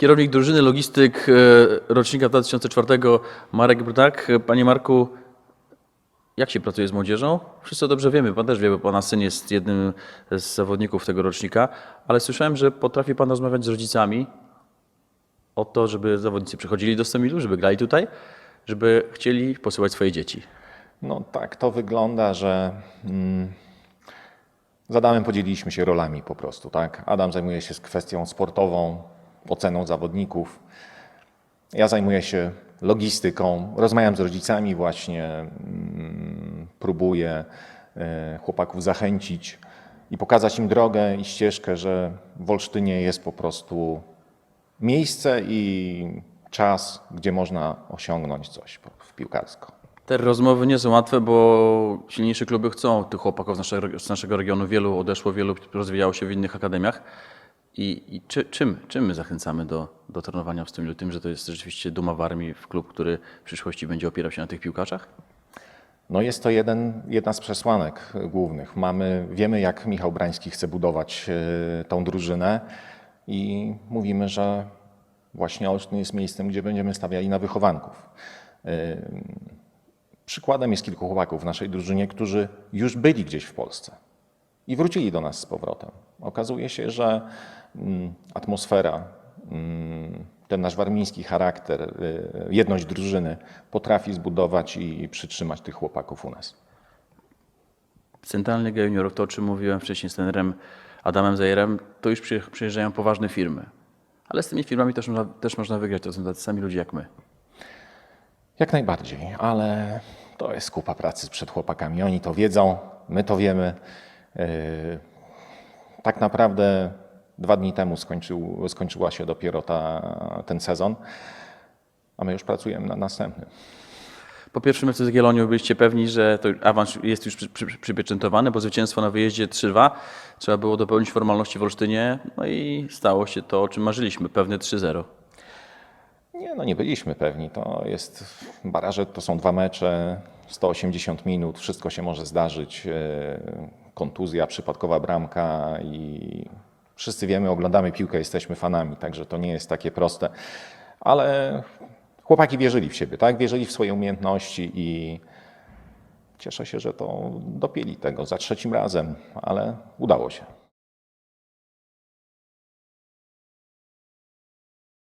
Kierownik drużyny, logistyk e, rocznika 2004, Marek Brudak. Panie Marku, jak się pracuje z młodzieżą? Wszyscy dobrze wiemy, pan też wie, bo pana syn jest jednym z zawodników tego rocznika, ale słyszałem, że potrafi pan rozmawiać z rodzicami o to, żeby zawodnicy przychodzili do Stomilu, żeby grali tutaj, żeby chcieli posyłać swoje dzieci. No tak to wygląda, że mm, z Adamem podzieliliśmy się rolami po prostu, tak? Adam zajmuje się kwestią sportową, oceną zawodników. Ja zajmuję się logistyką, rozmawiam z rodzicami właśnie, mm, próbuję e, chłopaków zachęcić i pokazać im drogę i ścieżkę, że w Olsztynie jest po prostu miejsce i czas, gdzie można osiągnąć coś w piłkarsko. Te rozmowy nie są łatwe, bo silniejsze kluby chcą tych chłopaków z naszego, z naszego regionu. Wielu odeszło, wielu rozwijało się w innych akademiach. I, i czy, czym, czym my zachęcamy do, do trenowania w Stomilu? Tym, że to jest rzeczywiście duma w armii, w klub, który w przyszłości będzie opierał się na tych piłkarzach? No jest to jeden, jedna z przesłanek głównych. Mamy, wiemy, jak Michał Brański chce budować e, tą drużynę i mówimy, że właśnie Olsztyn jest miejscem, gdzie będziemy stawiali na wychowanków. E, Przykładem jest kilku chłopaków w naszej drużynie, którzy już byli gdzieś w Polsce i wrócili do nas z powrotem. Okazuje się, że mm, atmosfera, mm, ten nasz warmiński charakter, y, jedność drużyny potrafi zbudować i przytrzymać tych chłopaków u nas. Centralny Liga Juniorów, to o czym mówiłem wcześniej z trenerem Adamem Zajerem, to już przyje- przyjeżdżają poważne firmy. Ale z tymi firmami też można, też można wygrać, to są tacy sami ludzie jak my. Jak najbardziej, ale to jest kupa pracy przed chłopakami. Oni to wiedzą, my to wiemy. Yy, Tak naprawdę dwa dni temu skończył, skończyła się dopiero ta, ten sezon, a my już pracujemy na następnym. Po pierwszym meczu z Jagiellonią byliście pewni, że to awans jest już przy, przy, przypieczętowany, bo zwycięstwo na wyjeździe 3-2. Trzeba było dopełnić formalności w Olsztynie, no i stało się to, o czym marzyliśmy, pewne 3-0. Nie, no nie byliśmy pewni. To jest baraże, to są dwa mecze, 180 minut, wszystko się może zdarzyć. Kontuzja, przypadkowa bramka i wszyscy wiemy, oglądamy piłkę, jesteśmy fanami, także to nie jest takie proste. Ale chłopaki wierzyli w siebie, tak? Wierzyli w swoje umiejętności i cieszę się, że to dopięli tego za trzecim razem, ale udało się.